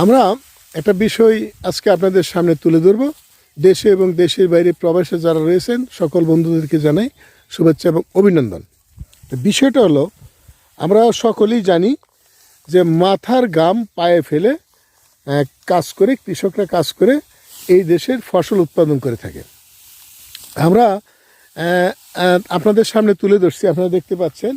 আমরা একটা বিষয় আজকে আপনাদের সামনে তুলে ধরব। দেশে এবং দেশের বাইরে প্রবাসে যারা রয়েছেন, সকল বন্ধুদেরকে জানাই শুভেচ্ছা এবং অভিনন্দন। তো বিষয়টা হলো, আমরা সকলেই জানি যে মাথার গাম পায়ে ফেলে কাজ করে, কৃষকরা কাজ করে এই দেশের ফসল উৎপাদন করে থাকে। আমরা আপনাদের সামনে তুলে ধরছি, আপনারা দেখতে পাচ্ছেন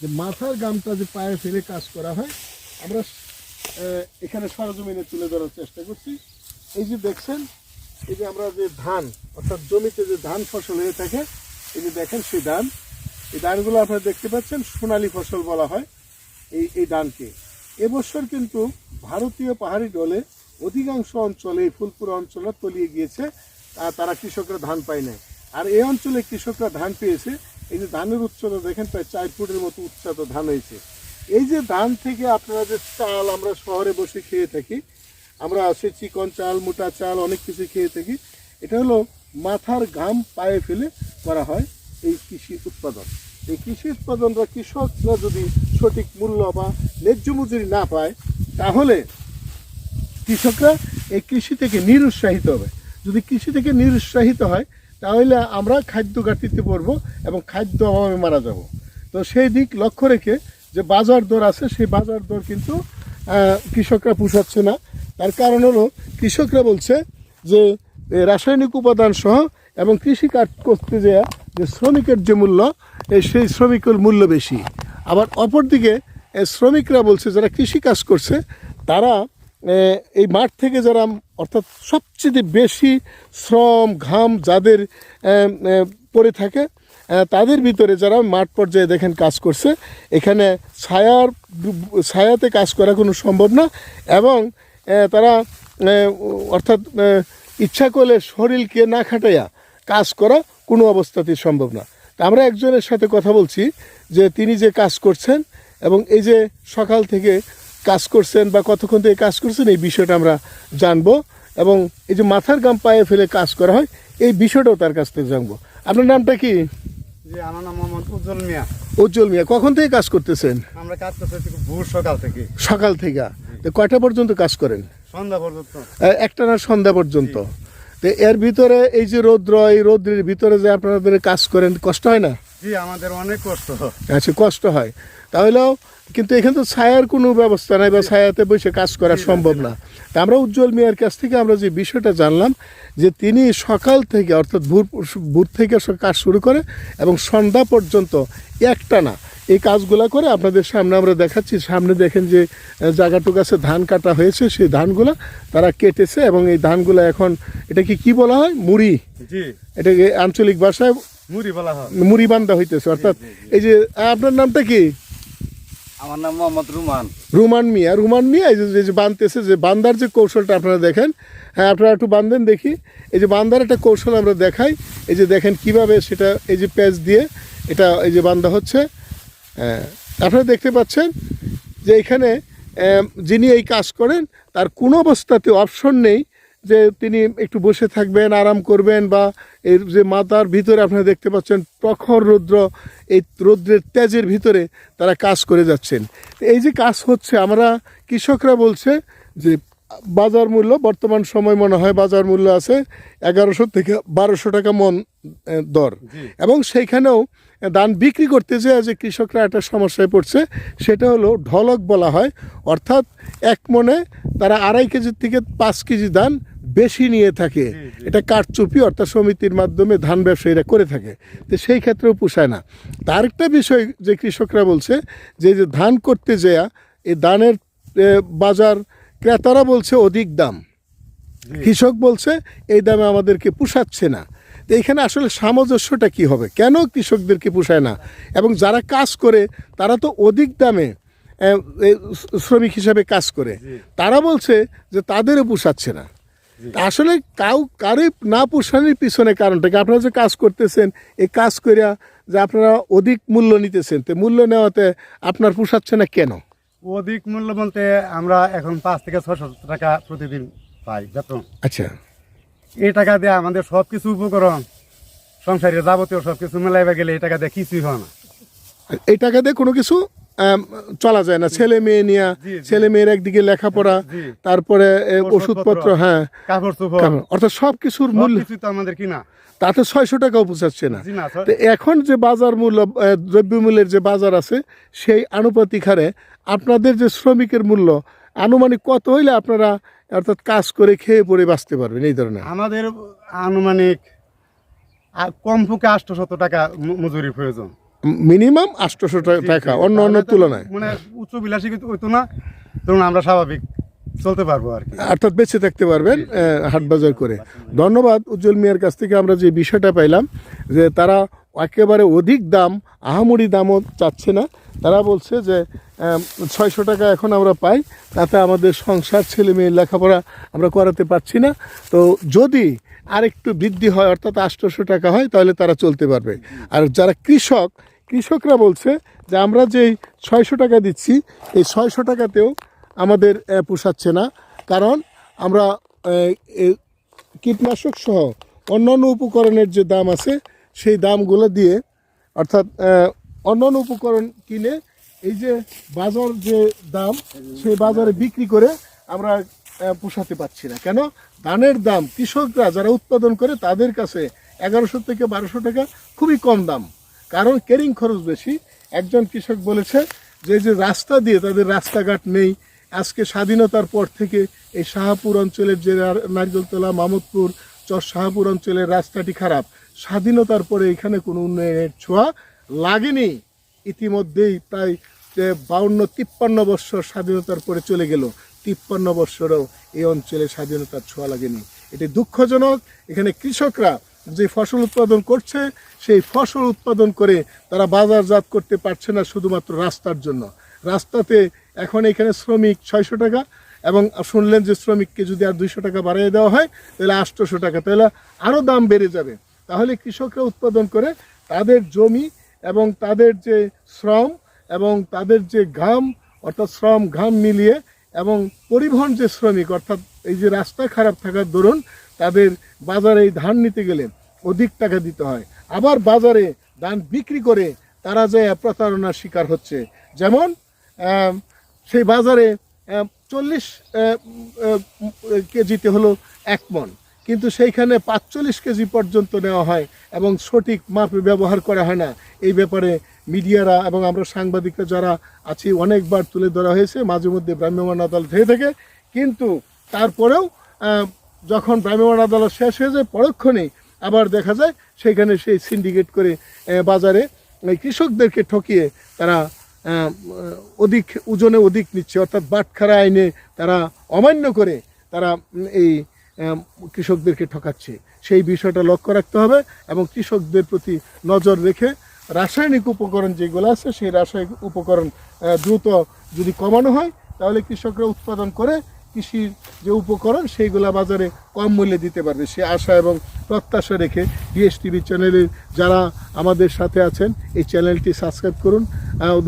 যে মাথার গামটা যে পায়ে ফেলে কাজ করা হয়, আমরা এখানে সরজমিনে তুলে ধরার চেষ্টা করছি। এই যে দেখছেন, এই যে আমরা যে ধান, অর্থাৎ জমিতে যে ধান ফসল হয়ে থাকে, এই যে দেখেন সেই ধান। এই ধানগুলো আপনারা দেখতে পাচ্ছেন, সোনালী ফসল বলা হয় এই এই ধানকে। এবছর কিন্তু ভারতীয় পাহাড়ি ডলে অধিকাংশ অঞ্চলে, এই ফুলপুর অঞ্চলে তলিয়ে গিয়েছে তারা কৃষকরা ধান পায় নাই। আর এই অঞ্চলে কৃষকরা ধান পেয়েছে, এই যে ধানের উচ্চতা দেখেন, প্রায় চার ফুটের মতো উচ্চতা ধান হয়েছে। এই যে ধান থেকে আপনারা যে চাল আমরা শহরে বসে খেয়ে থাকি, আমরা সে চিকন চাল, মোটা চাল, অনেক কিছু খেয়ে থাকি, এটা হলো মাথার ঘাম পায়ে ফেলে করা হয় এই কৃষি উৎপাদন। এই কৃষি উৎপাদন বা কৃষকরা যদি সঠিক মূল্য বা ন্যায্য মজুরি না পায়, তাহলে কৃষকরা এই কৃষি থেকে নিরুৎসাহিত হবে। যদি কৃষি থেকে নিরুৎসাহিত হয়, তাহলে আমরা খাদ্য ঘাটতিতে পড়ব এবং খাদ্য অভাবে মারা যাব। তো সেই দিক লক্ষ্য রেখে যে বাজার দর আছে, সেই বাজার দর কিন্তু কৃষকরা পুষাচ্ছে না। তার কারণ হলো, কৃষকরা বলছে যে রাসায়নিক উপাদান সহ এবং কৃষি কাজ করতে যে যে শ্রমিকের যে মূল্য সেই শ্রমিকের মূল্য বেশি। আবার অপরদিকে শ্রমিকরা বলছে, যারা কৃষি কাজ করছে, তারা এই মাঠ থেকে যারা, অর্থাৎ সবচেয়ে বেশি শ্রম, ঘাম যাদের পড়ে থাকে। তাদের ভিতরে যারা মাঠ পর্যায়ে দেখেন কাজ করছে, এখানে ছায়ার, ছায়াতে কাজ করা কোনো সম্ভব না এবং তারা অর্থাৎ ইচ্ছা করলে শরীরকে না খাটাইয়া কাজ করা কোনো অবস্থাতেই সম্ভব না। আমরা একজনের সাথে কথা বলছি যে তিনি যে কাজ করছেন এবং এই যে সকাল থেকে কাজ করছেন বা কতক্ষণ থেকে কাজ করছেন এই বিষয়টা আমরা জানব এবং এই যে মাথার গাম পায়ে ফেলে কাজ করা হয়, এই বিষয়টাও তার কাছ থেকে জানব। আপনার নামটা কি? জি আমার নাম মোহাম্মদ উজ্জ্বল মিয়া। উজ্জ্বল মিয়া কখন থেকে কাজ করতেছেন? আমরা কাজ করতেছি ভোর সকাল থেকে। সকাল থেকে। তো কয়টা পর্যন্ত কাজ করেন? সন্ধ্যা পর্যন্ত। একটা না সন্ধ্যা পর্যন্ত? তো এর ভিতরে এই যে রৌদ্র এই রৌদ্রের ভিতরে যে আপনাদের কাজ করেন কষ্ট হয় না? জি আমাদের অনেক কষ্ট আচ্ছা কষ্ট হয়। তাহলেও কিন্তু এখানে তো ছায়ার কোনো ব্যবস্থা নাই বা ছায়াতে বসে কাজ করা সম্ভব না। তা আমরা উজ্জ্বল মিয়ার কাছ থেকে আমরা যে বিষয়টা জানলাম যে তিনি সকাল থেকে অর্থাৎ ভোর ভোর থেকে কাজ শুরু করে এবং সন্ধ্যা পর্যন্ত একটা না এই কাজগুলা করে আপনাদের সামনে আমরা দেখাচ্ছি। সামনে দেখেন যে জায়গাটুকু আছে ধান কাটা হয়েছে সেই ধানগুলা তারা কেটেছে এবং এই ধানগুলা এখন এটাকে কি বলা হয়? মুড়ি। এটাকে আঞ্চলিক ভাষায় মুড়ি বান্ধা হইতেছে অর্থাৎ এই যে আপনার নামটা কি? আমার নাম মোহাম্মদ রুমান। রুমান মিয়া রুমান মিয়া এই যে- এই যে বানতেছে যে বান্দার যে কৌশলটা আপনারা দেখেন হ্যাঁ আপনারা একটু বান্ধেন দেখি। এই যে বান্দার একটা কৌশল আমরা দেখাই এই যে দেখেন কীভাবে সেটা এই যে প্যাচ দিয়ে এটা এই যে বান্ধা হচ্ছে। হ্যাঁ, আপনারা দেখতে পাচ্ছেন যে এখানে যিনি এই কাজ করেন তার কোনো অবস্থাতে অপশন নেই যে তিনি একটু বসে থাকবেন আরাম করবেন বা এর যে মাথার ভিতরে আপনারা দেখতে পাচ্ছেন প্রখর রৌদ্র এই রৌদ্রের তেজের ভিতরে তারা কাজ করে যাচ্ছেন। এই যে কাজ হচ্ছে আমরা কৃষকরা বলছে যে বাজার মূল্য বর্তমান সময় মনে হয় বাজার মূল্য আছে এগারোশো থেকে বারোশো টাকা মন দর। এবং সেইখানেও ধান বিক্রি করতে যে যে কৃষকরা একটা সমস্যায় পড়ছে সেটা হলো ঢলক বলা হয়। অর্থাৎ এক মনে তারা আড়াই কেজির থেকে পাঁচ কেজি ধান বেশি নিয়ে থাকে। এটা কাঠচুপি অর্থাৎ সমিতির মাধ্যমে ধান ব্যবসায়ীরা করে থাকে। তো সেই ক্ষেত্রেও পোষায় না। তার একটা বিষয় যে কৃষকরা বলছে যে যে ধান করতে যেয়া এই ধানের বাজার ক্রেতারা বলছে অধিক দাম। কৃষক বলছে এই দামে আমাদেরকে পোষাচ্ছে না। তো এখানে আসলে সামঞ্জস্যটা কি হবে? কেন কৃষকদেরকে পোষায় না? এবং যারা কাজ করে তারা তো অধিক দামে শ্রমিক হিসাবে কাজ করে। তারা বলছে যে তাদেরও পোষাচ্ছে না। আসলে কাউ কারোই না পোষানোর পিছনে কারণটা কি? আপনারা যে কাজ করতেছেন এই কাজ করিয়া যে আপনারা অধিক মূল্য নিতেছেন তো মূল্য নেওয়াতে আপনার পোষাচ্ছে না কেন? অধিক মূল্য বলতে আমরা এখন পাঁচ থেকে ছশো টাকা প্রতিদিন পাই বেতন। আচ্ছা। এই টাকা দিয়ে আমাদের সব কিছু উপকরণ সংসারের যাবতীয় সব কিছু মেলাইবা গেলে এই টাকা দিয়ে কিছুই হয় না। এই টাকা দিয়ে কোনো কিছু চলা যায় না। ছেলে মেয়ে নিয়ে। ছেলে মেয়ের একদিকে লেখাপড়া তারপরে ওষুধপত্র। হ্যাঁ। অর্থাৎ সব কিছুর মূল্য আমাদের কিনা। তাতে ছয়শো টাকাও পোষাচ্ছে না। তো এখন যে বাজার মূল্য দ্রব্যমূল্যের যে বাজার আছে সেই আনুপাতিক হারে আপনাদের যে শ্রমিকের মূল্য আনুমানিক কত হইলে আপনারা অর্থাৎ কাজ করে খেয়ে পরে বাঁচতে পারবেন এই ধরনের? আমাদের আনুমানিক কমপক্ষে আটশো টাকা মজুরি প্রয়োজন। মিনিমাম আটশোশো টাকা অন্য অন্য তুলনায়। মানে উচ্চ বিলাসী কিন্তু হইতো না ধরুন আমরা স্বাভাবিক চলতে পারব আর কি। অর্থাৎ বেঁচে থাকতে পারবেন আহ, হাট বাজার করে। ধন্যবাদ উজ্জ্বল মিয়ার কাছ থেকে আমরা যে বিষয়টা পাইলাম যে তারা একেবারে অধিক দাম আহামরি দামও চাচ্ছে না। তারা বলছে যে ছয়শো টাকা এখন আমরা পাই তাতে আমাদের সংসার ছেলে মেয়ের লেখাপড়া আমরা করাতে পারছি না। তো যদি আরেকটু বৃদ্ধি হয় অর্থাৎ আটশোশো টাকা হয় তাহলে তারা চলতে পারবে। আর যারা কৃষক কৃষকরা বলছে যে আমরা যেই ছয়শো টাকা দিচ্ছি, এই ছয়শো টাকাতেও আমাদের পোষাচ্ছে না। কারণ আমরা কীটনাশক সহ অন্যান্য উপকরণের যে দাম আছে, সেই দামগুলো দিয়ে, অর্থাৎ অন্যান্য উপকরণ কিনে এই যে বাজার যে দাম, সেই বাজারে বিক্রি করে আমরা পোষাতে পারছি না। কেন? ধানের দাম, কৃষকরা যারা উৎপাদন করে, তাদের কাছে এগারোশো থেকে বারোশো টাকা খুবই কম দাম। কারণ কেরিং খরচ বেশি। একজন কৃষক বলেছে যে যে রাস্তা দিয়ে তাদের রাস্তাঘাট নেই, আজকে স্বাধীনতার পর থেকে এই শাহপুর অঞ্চলের যে নার- নারকেলতলা, মামদপুর, চর শাহপুর অঞ্চলের রাস্তাটি খারাপ। স্বাধীনতার পরে এখানে কোনো উন্নয়নের ছোঁয়া লাগেনি। ইতিমধ্যেই প্রায় বাউন্ন, তিপ্পান্ন বৎসর স্বাধীনতার পরে চলে গেল। তিপ্পান্ন বৎসরও এই অঞ্চলে স্বাধীনতার ছোঁয়া লাগেনি। এটি দুঃখজনক। এখানে কৃষকরা যে ফসল উৎপাদন করছে, সেই ফসল উৎপাদন করে তারা বাজারজাত করতে পারছে না শুধুমাত্র রাস্তার জন্য। রাস্তাতে এখন এখানে শ্রমিক ছয়শো টাকা এবং শুনলেন যে শ্রমিককে যদি আর দুইশো টাকা বাড়িয়ে দেওয়া হয়, তাহলে আটশোশো টাকা, তাহলে আরও দাম বেড়ে যাবে। তাহলে কৃষকরা উৎপাদন করে তাদের জমি এবং তাদের যে শ্রম এবং তাদের যে ঘাম, অর্থাৎ শ্রম, ঘাম মিলিয়ে এবং পরিবহন যে শ্রমিক, অর্থাৎ এই যে রাস্তা খারাপ থাকার দরুন তাদের বাজারে ধান নিতে গেলে অধিক টাকা দিতে হয়। আবার বাজারে ধান বিক্রি করে তারা যে প্রতারণার শিকার হচ্ছে। যেমন সেই বাজারে চল্লিশ কেজিতে হলো এক মন। কিন্তু সেইখানে পাঁচচল্লিশ কেজি পর্যন্ত নেওয়া হয় এবং সঠিক মাপে ব্যবহার করা হয় না। এই ব্যাপারে মিডিয়ারা এবং আমরা সাংবাদিকরা যারা আছি, অনেকবার তুলে ধরা হয়েছে, মাঝে মধ্যে ভ্রাম্যমান আদালত হয়ে থাকে। কিন্তু তারপরেও যখন ভ্রাম্যমাণ আদালত শেষ হয়ে যায় পরক্ষণেই আবার দেখা যায় সেখানে সেই সিন্ডিকেট করে বাজারে কৃষকদেরকে ঠকিয়ে তারা অধিক, ওজনে অধিক নিচ্ছে। অর্থাৎ বাটখারা আইনে তারা অমান্য করে তারা এই কৃষকদেরকে ঠকাচ্ছে। সেই বিষয়টা লক্ষ্য রাখতে হবে এবং কৃষকদের প্রতি নজর রেখে রাসায়নিক উপকরণ যেগুলো আছে, সেই রাসায়নিক উপকরণ দ্রুত যদি কমানো হয়, তাহলে কৃষকরা উৎপাদন করে কৃষির যে উপকরণ, সেইগুলা বাজারে কম মূল্যে দিতে পারবে। সে আশা এবং প্রত্যাশা রেখে ডিএস টিভি চ্যানেলের যারা আমাদের সাথে আছেন, এই চ্যানেলটি সাবস্ক্রাইব করুন।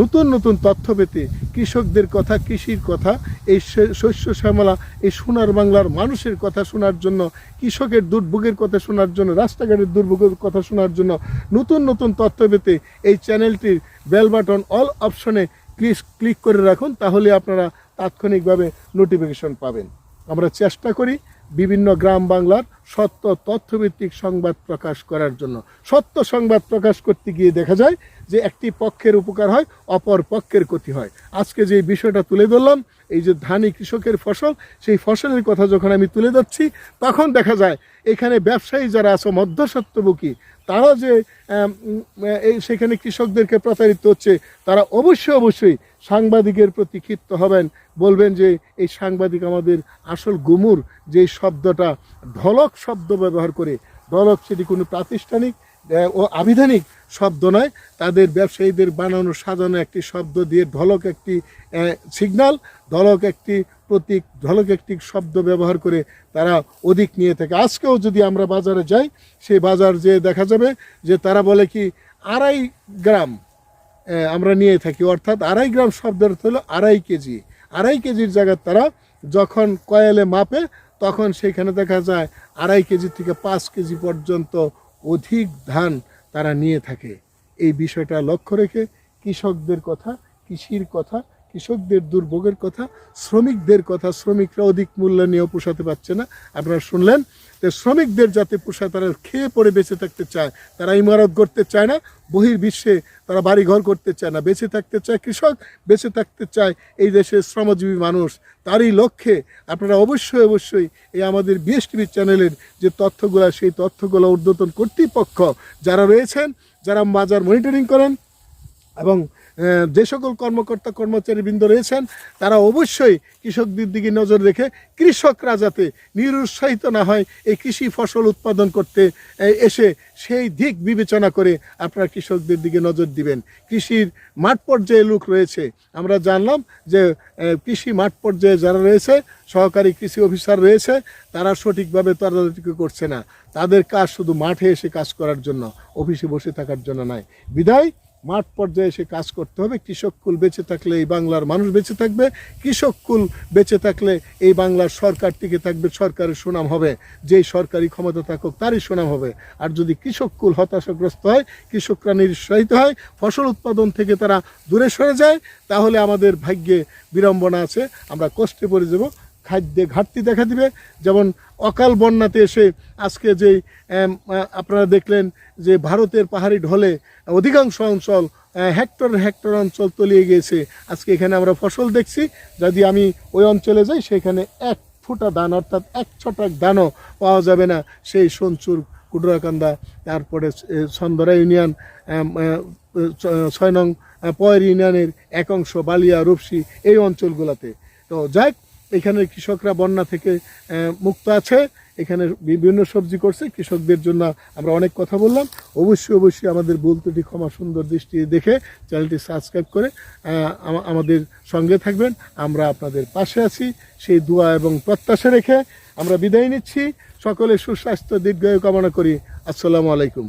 নতুন নতুন তথ্য পেতে কৃষকদের কথা, কৃষির কথা, এই শস্য শ্যামলা, এই সোনার বাংলার মানুষের কথা শোনার জন্য, কৃষকের দুর্ভোগের কথা শোনার জন্য, রাস্তাঘাটের দুর্ভোগের কথা শোনার জন্য নতুন নতুন তথ্য পেতে এই চ্যানেলটির বেল বাটন, অল অপশনে ক্লিক করে রাখুন, তাহলে আপনারা তাৎক্ষণিকভাবে নোটিফিকেশন পাবেন। আমরা চেষ্টা করি বিভিন্ন গ্রাম বাংলার সত্য তথ্যভিত্তিক সংবাদ প্রকাশ করার জন্য। সত্য সংবাদ প্রকাশ করতে গিয়ে দেখা যায় যে একটি পক্ষের উপকার হয়, অপর পক্ষের ক্ষতি হয়। আজকে যে বিষয়টা তুলে ধরলাম এই যে ধানি কৃষকের ফসল, সেই ফসলের কথা যখন আমি তুলে ধরছি, তখন দেখা যায় এখানে ব্যবসায়ী যারা আছে মধ্যস্বত্বভোগী তারা যে এই সেখানে কৃষকদেরকে প্রতারিত হচ্ছে, তারা অবশ্যই অবশ্যই সাংবাদিকের প্রতি ক্ষিপ্ত হবেন, বলবেন যে এই সাংবাদিক আমাদের আসল গুমুর, যে শব্দটা ঢলক শব্দ ব্যবহার করে, ঢলক সেটি কোনো প্রাতিষ্ঠানিক ও আবিধানিক শব্দ নয়, তাদের ব্যবসায়ীদের বানানো সাজানো একটি শব্দ দিয়ে ঢলক একটি সিগনাল ঢলক একটি প্রতীক, ঢলক একটি শব্দ ব্যবহার করে তারা অধিক নিয়ে থাকে। আজকেও যদি আমরা বাজারে যাই, সেই বাজার যে দেখা যাবে যে তারা বলে কি, আড়াই গ্রাম আমরা নিয়ে থাকি। অর্থাৎ আড়াই গ্রাম শব্দের অর্থ হলো আড়াই কেজি। আড়াই কেজির জায়গায় তারা যখন কয়েলে মাপে, তখন সেখানে দেখা যায় আড়াই কেজি থেকে পাঁচ কেজি পর্যন্ত অধিক ধান তারা নিয়ে থাকে। এই বিষয়টা লক্ষ্য রেখে কৃষকদের কথা, কৃষির কথা, কৃষকদের দুর্ভোগের কথা, শ্রমিকদের কথা, শ্রমিকরা অধিক মূল্য নিয়েও পোষাতে পারছে না। আপনারা শুনলেন যে শ্রমিকদের যাতে পোষায় তারা খেয়ে পড়ে বেঁচে থাকতে চায়, তারা ইমারত করতে চায় না বহির বিশ্বে তারা বাড়ি ঘর করতে চায় না, বেঁচে থাকতে চায়, কৃষক বেঁচে থাকতে চায় এই দেশের শ্রমজীবী মানুষ। তারই লক্ষ্যে আপনারা অবশ্যই অবশ্যই এই আমাদের বিএসটিভি চ্যানেলের যে তথ্যগুলো, সেই তথ্যগুলো ঊর্ধ্বতন কর্তৃপক্ষ যারা রয়েছেন, যারা বাজার মনিটরিং করেন এবং যে সকল কর্মকর্তা কর্মচারীবৃন্দ রয়েছেন, তারা অবশ্যই কৃষকদের দিকে নজর রেখে কৃষকরা যাতে নিরুৎসাহিত না হয় এই কৃষি ফসল উৎপাদন করতে এসে সেই দিক বিবেচনা করে আপনারা কৃষকদের দিকে নজর দিবেন। কৃষির মাঠ পর্যায়ে লোক রয়েছে। আমরা জানলাম যে কৃষি মাঠ পর্যায়ে যারা রয়েছে, সহকারী কৃষি অফিসার রয়েছে, তারা সঠিকভাবে তদারকি করছে না। তাদের কাজ শুধু মাঠে এসে কাজ করার জন্য, অফিসে বসে থাকার জন্য নয়। বিদায় মাঠ পর্যায়ে এসে কাজ করতে হবে। কৃষক কুল বেঁচে থাকলে এই বাংলার মানুষ বেঁচে থাকবে। কৃষক কুল বেঁচে থাকলে এই বাংলার সরকার টিকে থাকবে। সরকারের সুনাম হবে। যেই সরকারি ক্ষমতা থাকুক, তারই সুনাম হবে। আর যদি কৃষক কুল হতাশাগ্রস্ত হয়, কৃষকরা নিরুৎসাহিত হয়, ফসল উৎপাদন থেকে তারা দূরে সরে যায়, তাহলে আমাদের ভাগ্যে বিড়ম্বনা আছে। আমরা কষ্টে পড়ে যাব। খাদ্যে ঘাটতি দেখা দিবে। যেমন অকাল বন্যাতে এসে আজকে যে আপনারা দেখলেন যে ভারতের পাহাড়ি ঢলে অধিকাংশ অঞ্চল হেক্টর হেক্টর অঞ্চল তলিয়ে গিয়েছে। আজকে এখানে আমরা ফসল দেখছি। যদি আমি ওই অঞ্চলে যাই, সেখানে এক ফুটা দান অর্থাৎ এক ছটাক দানও পাওয়া যাবে না। সেই সঞ্চুর কুডরাকান্দা, তারপরে সন্দরা ইউনিয়ন ছয় নং পয়ের ইউনিয়নের এক অংশ, বালিয়া, রূপসী, এই অঞ্চলগুলোতে। তো যাই এখানে কৃষকরা বন্যা থেকে মুক্ত আছে। এখানে বিভিন্ন সবজি করছে। কৃষকদের জন্য আমরা অনেক কথা বললাম। অবশ্যই অবশ্যই আমাদের ভুল ত্রুটি, ক্ষমা সুন্দর দৃষ্টি দেখে চ্যানেলটি সাবস্ক্রাইব করে আমাদের সঙ্গে থাকবেন। আমরা আপনাদের পাশে আছি। সেই দোয়া এবং প্রত্যাশা রেখে আমরা বিদায় নিচ্ছি। সকলের সুস্বাস্থ্য, দীর্ঘায়ু কামনা করি। আসসালামু আলাইকুম।